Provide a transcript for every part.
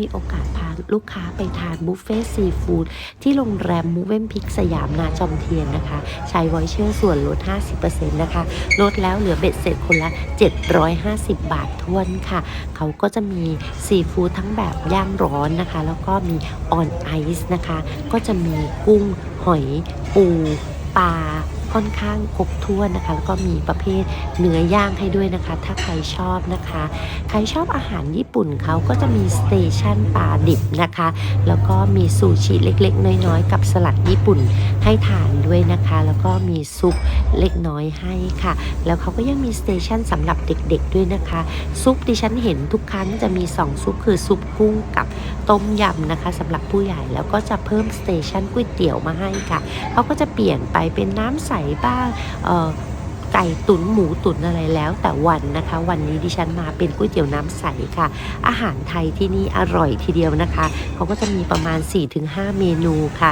มีโอกาสพาลูกค้าไปทานบุฟเฟ่ซีฟู้ดที่โรงแรมมูเวนพิกสยามนาจอมเทียนนะคะ ใช้ไวเชอร์ส่วนลด 50%นะคะ ลดแล้วเหลือเบ็ดเสร็จคนละ 750 บาททวนค่ะ เขาก็จะมีซีฟู้ดทั้งแบบย่างร้อนนะคะ แล้วก็มีออนไอซ์นะคะ ก็จะมีกุ้งหอยปูปลา ค่อนข้างครบถ้วนนะคะ แล้วก็มีประเภทเนื้อย่างให้ด้วยนะคะ ถ้าใครชอบนะคะ ใครชอบอาหารญี่ปุ่นเขาก็จะมีสเตชันปลาดิบนะคะ แล้วก็มีซูชิเล็กๆ น้อยๆ กับสลัดญี่ปุ่นให้ทานด้วยนะคะ แล้วก็มีซุปเล็กน้อยให้ค่ะ แล้วเขาก็ยังมีสเตชันสำหรับเด็กๆด้วยนะคะ ซุปดิฉันเห็นทุกครั้งจะมี 2 ซุปคือซุปกุ้งกับ ต้มยำนะคะสำหรับผู้ใหญ่แล้วก็จะเพิ่มสเตชันก๋วยเตี๋ยวมาให้ค่ะเขาก็จะเปลี่ยนไปเป็นน้ำใสบ้างไก่ตุนหมูตุนอะไรแล้ว แต่วันนะคะ วันนี้ดิฉันมาเป็นก๋วยเตี๋ยวน้ำใสค่ะ อาหารไทยที่นี่อร่อยทีเดียวนะคะเขาก็จะมีประมาณ 4-5 เมนูค่ะ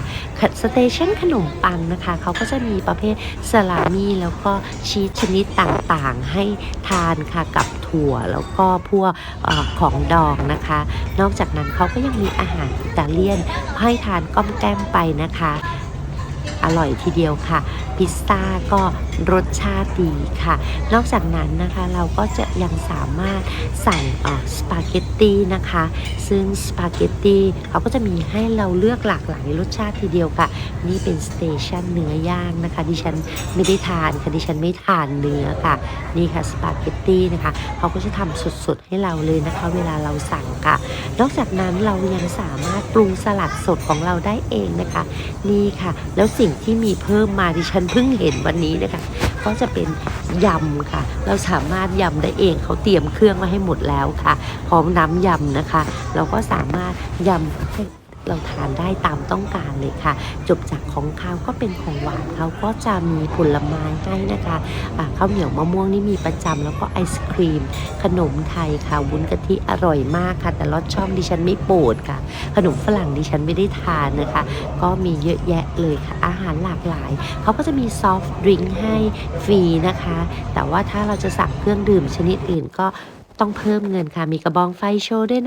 สเตชันขนมปังนะคะเขาก็จะมีประเภทสลามี่แล้วก็ชีสชนิดต่างๆ ให้ทานค่ะกับ ถั่วแล้วก็พวกอของดองนะคะ นอกจากนั้นเขาก็ยังมีอาหารอิตาเลียนให้ทานก้อมแก้มไปนะคะ อร่อยทีเดียวค่ะ พิซซ่าก็รสชาติดีค่ะ นอกจากนั้นนะคะเราก็จะยังสามารถสั่งออสปาเกตตีนะคะ ซึ่งสปาเกตตีเขาก็จะมีให้เราเลือกหลากหลายรสชาติทีเดียวค่ะ นี่เป็นสเตชันเนื้อย่างนะคะ ดิฉันไม่ได้ทานค่ะดิฉันไม่ทานเนื้อค่ะ นี่ค่ะสปาเกตตีนะคะเขาก็จะทำสดๆให้เราเลยนะคะ เวลาเราสั่งค่ะ นอกจากนั้นเรายังสามารถปรุงสลัดสดของเราได้เองนะคะ นี่ค่ะแล้วสิ่งที่มีเพิ่มมาที่ฉันเพิ่งเห็นวันนี้นะคะก็จะเป็นยำค่ะ เราสามารถยำได้เองเขาเตรียมเครื่องมาให้หมดแล้วค่ะ พร้อมน้ำยำนะคะ เราก็สามารถยำ เราทานได้ตามต้องการเลยค่ะ จบจากของข้าวก็เป็นของหวานเขาก็จะมีผลไม้ให้นะคะอ่าข้าวเหนียวมะม่วงนี่มีประจำแล้วก็ไอศครีม ขนมไทยค่ะวุ้นกะทิอร่อยมากค่ะ แต่รสช่องดิฉันไม่โปรดค่ะ ขนมฝรั่งดิฉันไม่ได้ทานนะคะ ก็มีเยอะแยะเลยค่ะ อาหารหลากหลาย เขาก็จะมีซอฟต์ดริงก์ให้ฟรีนะคะ แต่ว่าถ้าเราจะสั่งเครื่องดื่มชนิดอื่นก็ต้องเพิ่มเงินค่ะ มีกระบองไฟโชว์ด้วยนะ